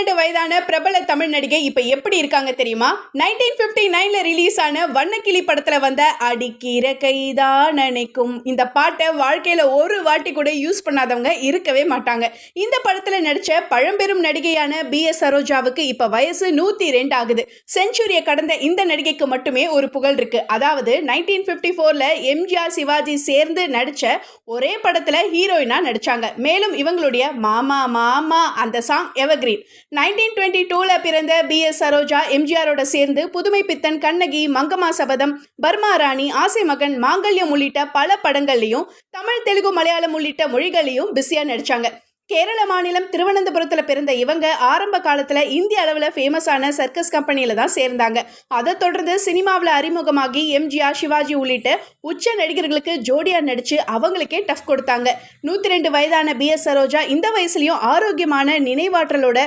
ரெண்டு வயதான பிரபல தமிழ் நடிகை இப்போ எப்படி இருக்காங்க தெரியுமா? நைன்டீன் ஃபிஃப்டி நைனில் ரிலீஸ் ஆன வண்ணக்கிளி படத்தில் வந்த அடிக்கிற கைதான் நினைக்கும். இந்த பாட்டை வாழ்க்கையில் ஒரு வாட்டி கூட யூஸ் பண்ணாதவங்க இருக்கவே மாட்டாங்க. இந்த படத்தில் நடித்த பழம்பெரும் நடிகையான பி எஸ் சரோஜாவுக்கு இப்போ வயசு நூற்றி ரெண்டு ஆகுது. செஞ்சுரியை கடந்த இந்த நடிகைக்கு மட்டுமே ஒரு புகழ் இருக்கு. அதாவது நைன்டீன் ஃபிஃப்டி ஃபோர்ல எம்ஜிஆர் சிவாஜி சேர்ந்து நடித்த ஒரே படத்தில் ஹீரோயினாக நடிச்சாங்க. மேலும் இவங்களுடைய மாமா மாமா அந்த சாங் எவர்கிரீன் நைன்டீன் டுவெண்ட்டி டூவில் பிறந்த பி எஸ் சரோஜா எம்ஜிஆரோட சேர்ந்து புதுமை பித்தன் கண்ணகி மங்கம்மா சபதம் பர்மா ராணி ஆசை மகன் மாங்கல்யம் உள்ளிட்ட பல படங்கள்லையும் தமிழ் தெலுங்கு மலையாளம் உள்ளிட்ட மொழிகளையும் பிஸியாக நடித்தாங்க கேரள மாநிலம் திருவனந்தபுரத்தில் பிறந்த இவங்க ஆரம்ப காலத்தில் இந்திய அளவில் ஃபேமஸான சர்க்கஸ் கம்பெனியில் தான் சேர்ந்தாங்க. அதை தொடர்ந்து சினிமாவில் அறிமுகமாகி எம்ஜிஆர் சிவாஜி உள்ளிட்ட உச்ச நடிகர்களுக்கு ஜோடியாக நடித்து அவங்களுக்கே டஃப் கொடுத்தாங்க. நூற்றி ரெண்டு வயதான பி எஸ் சரோஜா இந்த வயசுலையும் ஆரோக்கியமான நினைவாற்றலோட